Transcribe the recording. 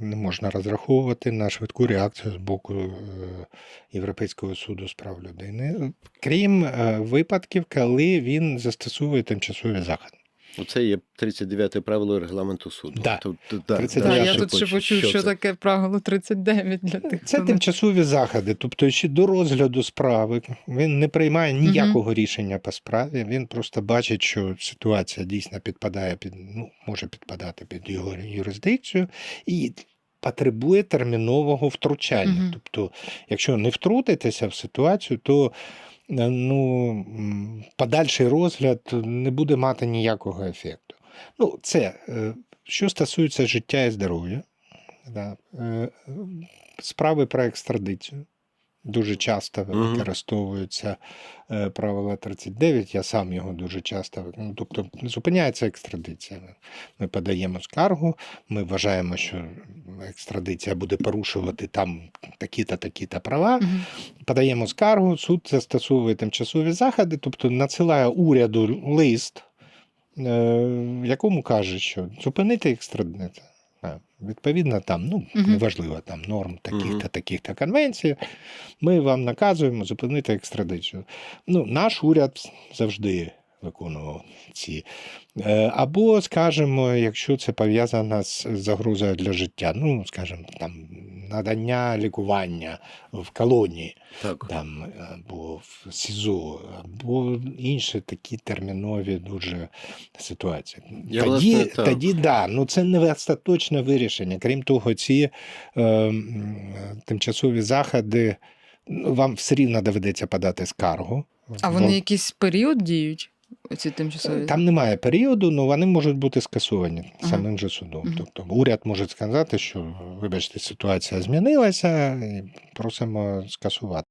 не можна розраховувати на швидку реакцію з боку е, Європейського суду з прав людини, крім е, випадків, коли він застосовує тимчасові заходи. Оце є 39 правило регламенту суду. Да. Тобто, да, 39. да, я тут ще почув, що, це? таке правило 39 для тих. Це хто тимчасові заходи, тобто ще до розгляду справи він не приймає ніякого рішення по справі. Він просто бачить, що ситуація дійсно підпадає під ну може підпадати під його юрисдикцію і потребує термінового втручання. Мгм. Тобто, якщо не втрутитися в ситуацію, то е, ну, подальший розгляд не буде мати ніякого ефекту. Ну, це е, що стосується життя і здоров'я. Да. Е, Справи про екстрадицію. Дуже часто використовуються е, правила 39, я сам його дуже часто ну, тобто зупиняється екстрадиція. Ми подаємо скаргу, ми вважаємо, що екстрадиція буде порушувати там такі-то, такі-то права. Мгм. Подаємо скаргу, суд застосовує тимчасові заходи, тобто надсилає уряду лист, е, в якому каже, що зупинити екстрадицію. Відповідно, там, ну, Мгм. неважливо, там норм таких-то, таких-то конвенцій, ми вам наказуємо зупинити екстрадицію. Ну, наш уряд завжди виконував ці. Е, Або, скажімо, якщо це пов'язано з загрозою для життя, ну, скажімо, там надання лікування в колонії Так. там, або в СІЗО, або інші такі термінові дуже ситуації. Я, тоді, власне, так. тоді да, ну це не остаточне вирішення. Крім того, ці е, м, тимчасові заходи, ну, вам все рівно доведеться подати скаргу. А Бо вони якийсь період діють? Оці тимчасові? Там немає періоду, але вони можуть бути скасовані Ага. самим же судом. Ага. Тобто уряд може сказати, що вибачте, ситуація змінилася, і просимо скасувати.